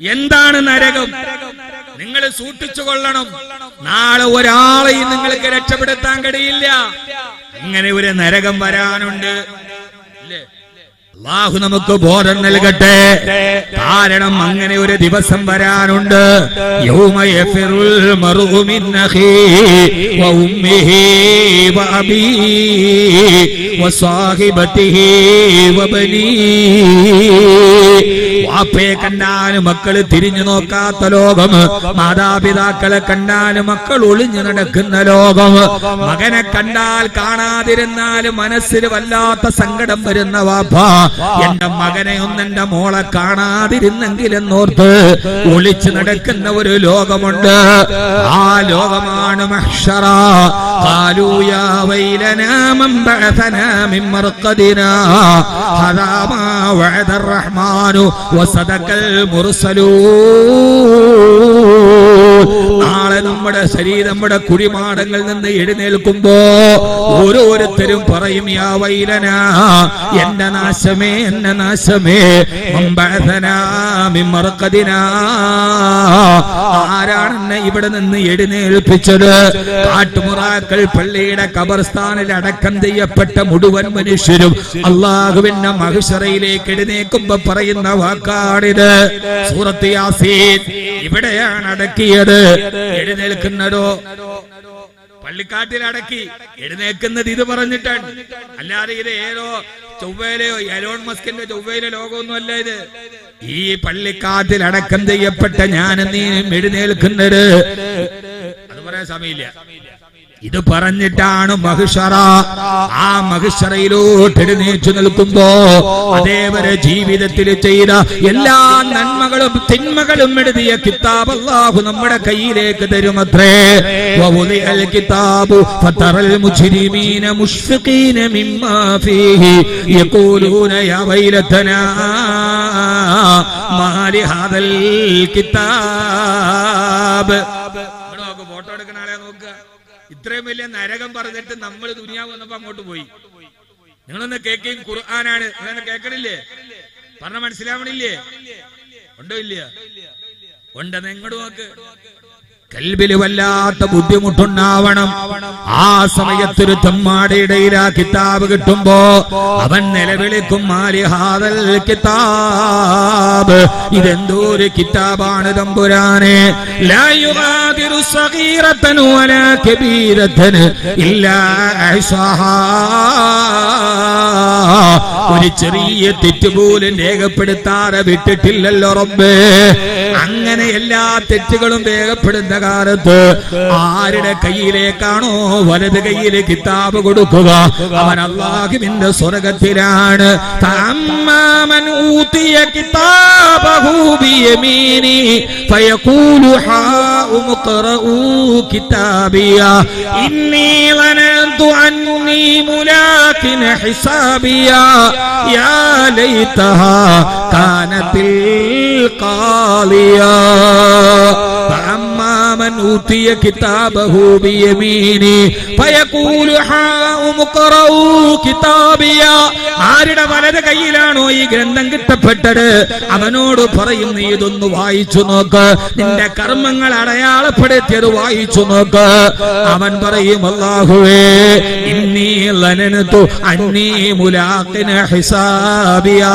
എന്താണ് നരകം? നിങ്ങൾ സൂക്ഷിച്ചു കൊള്ളണം. നാളെ ഒരാളെയും നിങ്ങൾക്ക് രക്ഷപ്പെടുത്താൻ കഴിയില്ല. അങ്ങനെ ഒരു നരകം വരാനുണ്ട്? അള്ളാഹു നമുക്ക് ബോധം നൽകട്ടെ. കാരണം അങ്ങനെ ഒരു ദിവസം വരാനുണ്ട്. യൗമ യഫിറുൽ മർഉ മിൻ അഖീഹി വ ഉമ്മിഹി വ അബീഹി വ സാഹിബതിഹി വ ബനീഹി വാപ്പയെ കണ്ടാലും മക്കള് തിരിഞ്ഞു നോക്കാത്ത ലോകം മാതാപിതാക്കളെ കണ്ടാലും മക്കൾ ഒളിഞ്ഞു നടക്കുന്ന ലോകം മകനെ കണ്ടാൽ കാണാതിരുന്നാലും മനസ്സിന് വല്ലാത്ത സങ്കടം വരുന്ന വാപ്പ എന്റെ മകനെ ഒന്ന് എന്റെ മോളെ കാണാതിരുന്നെങ്കിലെന്നോർത്ത് ഒളിച്ചു നടക്കുന്ന ഒരു ലോകമുണ്ട് ആ ലോകമാണ് മഹ്ഷറ قالوا يا ويلنا من بعثنا من مرقدنا هذا ما وعد الرحمن വസദക്കൽ മുർസലൂ നാളെ നമ്മുടെ ശരീരം നമ്മുടെ കുഴിമാടങ്ങളിൽ നിന്ന് എഴുന്നേൽക്കുമ്പോ ഓരോരുത്തരും പറയും യാ വൈലനാ എന്റെ നാശമേ എന്റെ നാശമേ മറക്കതിന ആരാണ് എന്നെ ഇവിടെ നിന്ന് എഴുന്നേൽപ്പിച്ചത്? കാട്ടുമുറാക്കൾ പള്ളിയുടെ കബർസ്ഥാനിൽ അടക്കം ചെയ്യപ്പെട്ട മുഴുവൻ മനുഷ്യരും അള്ളാഹുവിന്റെ മഹിഷറയിലേക്ക് എഴുന്നേക്കുമ്പോ പറയുന്ന വാക്ക് വാക്കാണിത് സൂറത്ത് യാസീൻ ഇവിടെയാണ് അടക്കിയത്. എഴുന്നേൽക്കുന്നതോ? പള്ളിക്കാട്ടിൽ അടക്കി എഴുന്നേൽക്കുന്നത് ഇത് പറഞ്ഞിട്ടാണ്. അല്ലാതെ ഇത് ഏതോ ചൊവ്വയിലെയോ എലോൺ മസ്കിന്റെ ചൊവ്വയിലെ ലോകമൊന്നും അല്ല ഇത്. ഈ പള്ളിക്കാട്ടിൽ അടക്കം ചെയ്യപ്പെട്ട ഞാൻ നീ എഴുന്നേൽക്കുന്നത്. അത് പറയാൻ സമയമില്ല. ഇത് പറഞ്ഞിട്ടാണ് മഹിഷറ. ആ മഹിഷറയിലോട്ട് എഴുന്നേച്ചു നിൽക്കുമ്പോ അതേവരെ ജീവിതത്തിൽ ചെയ്ത എല്ലാ നന്മകളും തിന്മകളും എഴുതിയ കിതാബ് അല്ലാഹു നമ്മുടെ കയ്യിലേക്ക് തരുമത്രേ. കിതാബു മാലി ഹാദൽ കിതാബ്. ഇത്രയും വലിയ നരകം പറഞ്ഞിട്ട് നമ്മൾ ദുനിയാവ് വന്നപ്പോ അങ്ങോട്ട് പോയി. നിങ്ങളൊന്ന് കേൾക്കുകയും ഖുർആനാണ്. നിങ്ങളൊന്ന് കേൾക്കണില്ലേ? പറഞ്ഞ മനസ്സിലാവണില്ലേ? ഉണ്ടോ ഇല്ല ഉണ്ടെന്ന് എങ്ങോട്ട് നോക്ക്? കൽബിൽ വല്ലാത്ത ബുദ്ധിമുട്ടുണ്ടാവണം. ആ സമയത്തൊരു തെമ്മാടിയുടെ ആ കിതാബ് കിട്ടുമ്പോ അവൻ നിലവിളിക്കും മാലിഹാദൽ കിതാബ്. ഇതെന്തോ ഒരു കിതാബാണ് തമ്പുരാനെ. ഒരു ചെറിയ തെറ്റുപോലും രേഖപ്പെടുത്താതെ വിട്ടിട്ടില്ലല്ലോ റബ്ബ്. അങ്ങനെ എല്ലാ തെറ്റുകളും രേഖപ്പെടുന്ന കാലത്ത് ആരുടെ കയ്യിലേക്കാണോ വലത് കയ്യിലെ കിതാബ് കൊടുക്കുക അവൻ അള്ളാഹുവിന്റെ സ്വർഗത്തിലാണ് തമ്മാമൻ ഊതിയ കിതാബഹു ബിയമീനി ഫയഖൂലു ഹാഉം ഖറഊ കിതാബിയ ഇന്നി ളനന്തു അന്നി മുലാകിൻ ഹിസാബിയ യാ ലൈതഹാ കാനത്തിൽ ഖാലിയ فأما من أوتي كتابه بيمينه فيقول هاؤم اقرءوا كتابيا ആരുടെ വലത് കയ്യിലാണോ ഈ ഗ്രന്ഥം കിട്ടപ്പെട്ടത് അവനോട് പറയും നീ ഇതൊന്ന് വായിച്ചു നോക്ക് നിന്റെ കർമ്മങ്ങൾ അടയാളപ്പെടുത്തിയത് വായിച്ചു നോക്ക് അവൻ പറയും അല്ലാഹുവേ ഇന്നീ ലനനതു അന്നീ മുലാഖിന ഹിസാബിയാ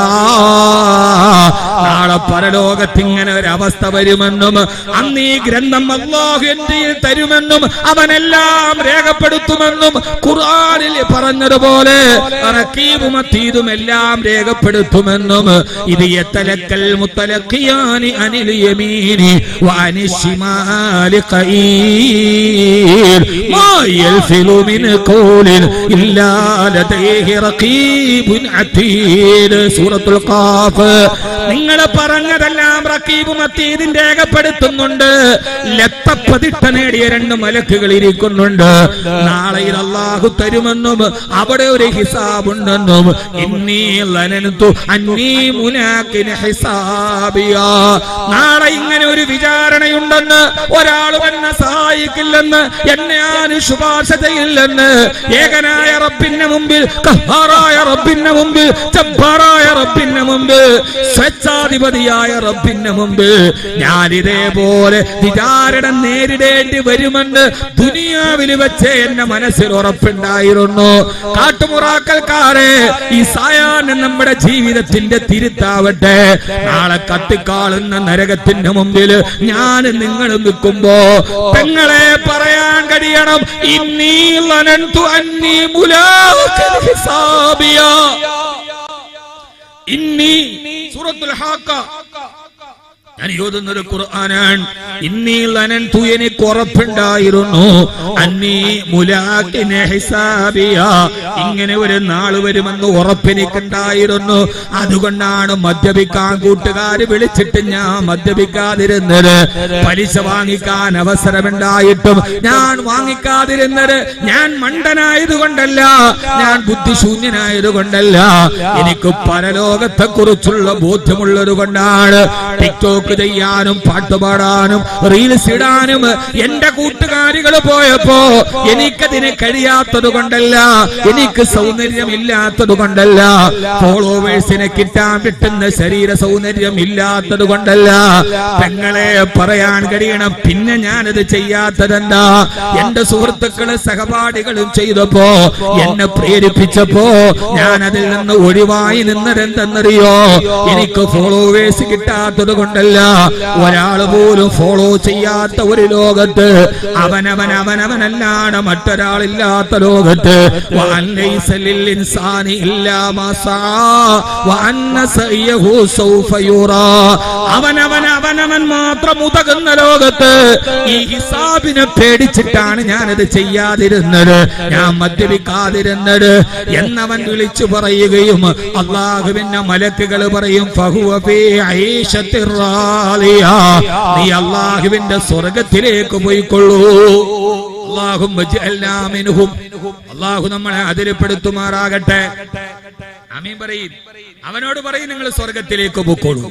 നാളെ പരലോകത്ത് ഇങ്ങനെ ഒരു അവസ്ഥ വരുമെന്നും അന്ന് ഈ ഗ്രന്ഥം അള്ളാഹു എന്റെ തരുമെന്നും അവനെല്ലാം രേഖപ്പെടുത്തുമെന്നും ഖുർആനിൽ പറഞ്ഞതുപോലെ റക്കീബും അതീതും എല്ലാം രേഖപ്പെടുത്തുമെന്നും ഇത് എത്തലക്കൽ മുത്തലക്കിയാനി അനിൽ യമീനി മാ അതീദ് നിങ്ങൾ പറഞ്ഞതെല്ലാം റക്കീബും അതീദിൻ രേഖപ്പെടുത്തുന്നുണ്ട്. ലത്തപ്പതിട്ട നേടിയ രണ്ട് മലക്കുകൾ ഇരിക്കുന്നുണ്ട്. നാളെ അള്ളാഹു തരുമെന്നും അവിടെ ഒരു ഹിസാബുണ്ടെന്നും നാളെ ഇങ്ങനെ ഒരു വിചാരണയുണ്ടെന്ന് ഒരാളും എന്നെ സഹായിക്കില്ലെന്ന് എന്നെ ആരും ശുപാർശ ചെയ്യില്ലെന്ന് ഏകനായ റബ്ബിന്റെ മുമ്പിൽ കഹാറായ റബ്ബിന്റെ മുമ്പിൽ ജബ്ബാറായ റബ്ബിന്റെ മുമ്പിൽ സ്വേച്ഛാധിപതിയായ റബ്ബിന്റെ മുമ്പിൽ ഞാൻ ഇതേപോലെ വിചാരണ നേരിടേണ്ടി വരുമെന്ന് ദുനിയാവിൽ വെച്ച് എന്റെ മനസ്സിൽ ഉറപ്പുണ്ടായിരുന്നു. കാട്ടുമുറാക്കൽക്കാരെ ഈ സായാഹ്നം നമ്മുടെ ജീവിതത്തിന്റെ തിരുത്താവട്ടെ. നാളെ കത്തിക്കാളുന്ന നരകത്തിന്റെ മുമ്പിൽ ഞാൻ നിങ്ങൾ നിൽക്കുമ്പോ പെങ്ങളെ പറയാൻ കഴിയണം. സൂറത്തുൽ ഞാൻ യോതുന്ന ഒരു ഖുർആനാണ്. ഇന്നീ എനിക്ക് ഉറപ്പുണ്ടായിരുന്നു അന്നീ മുലാക്കിനെ ഹിസാബിയ. ഇങ്ങനെ ഒരു നാൾ വരുമെന്ന് ഉറപ്പെനിക്കുണ്ടായിരുന്നു അതുകൊണ്ടാണ് മദ്യപിക്കാൻ കൂട്ടുകാർ വിളിച്ചിട്ട് ഞാൻ മദ്യപിക്കാതിരുന്നത്. പലിശ വാങ്ങിക്കാൻ അവസരമുണ്ടായിട്ടും ഞാൻ വാങ്ങിക്കാതിരുന്നത്. ഞാൻ മണ്ടനായതുകൊണ്ടല്ല ഞാൻ ബുദ്ധിശൂന്യനായതുകൊണ്ടല്ല. എനിക്ക് പരലോകത്തെ കുറിച്ചുള്ള ബോധ്യമുള്ളത് കൊണ്ടാണ് ടിക്ടോക്ക് ചെയ്യാനും പാട്ടുപാടാനും റീൽസ് ഇടാനും എന്റെ കൂട്ടുകാരികൾ പോയപ്പോ എനിക്കതിന് കഴിയാത്തത് കൊണ്ടല്ല എനിക്ക് സൗന്ദര്യം ഇല്ലാത്തത് കൊണ്ടല്ല ഫോളോവേഴ്സിനെ കിട്ടാൻ കിട്ടുന്ന ശരീര സൗന്ദര്യം ഇല്ലാത്തത് കൊണ്ടല്ല. പെങ്ങളെ പറയാൻ കഴിയണം പിന്നെ ഞാനത് ചെയ്യാത്തതെന്താ? എന്റെ സുഹൃത്തുക്കൾ സഹപാഠികളും ചെയ്തപ്പോ എന്നെ പ്രേരിപ്പിച്ചപ്പോ ഞാൻ അതിൽ നിന്ന് ഒഴിവായി നിന്നതെന്തെന്നറിയോ? എനിക്ക് ഫോളോവേഴ്സ് കിട്ടാത്തത് കൊണ്ടല്ല ഒരാൾ പോലും ഫോളോ ഫോളോ ചെയ്യാത്ത ഒരു ലോകത്ത് അവനവൻ അവനവനല്ലാണ് മറ്റൊരാളില്ലാത്ത ലോകത്ത്. അവനവൻ അവനവൻ മാത്രം ഉതകുന്ന ലോകത്ത് ഈ ഹിസാബിനെ പേടിച്ചിട്ടാണ് ഞാനത് ചെയ്യാതിരുന്നത്. ഞാൻ മദ്യപിക്കാതിരുന്നത് എന്നവൻ വിളിച്ചു പറയുകയും അള്ളാഹുവിന്റെ മലക്കുകൾ പറയും നീ അള്ളാഹ് അള്ളാഹുവിന്റെ സ്വർഗത്തിലേക്ക് പോയിക്കൊള്ളൂ. അള്ളാഹും അള്ളാഹു നമ്മളെ അതിരപ്പെടുത്തുമാറാകട്ടെ. അമീൻ പറയും. അവനോട് പറയും നിങ്ങൾ സ്വർഗത്തിലേക്ക് പൊക്കോളൂ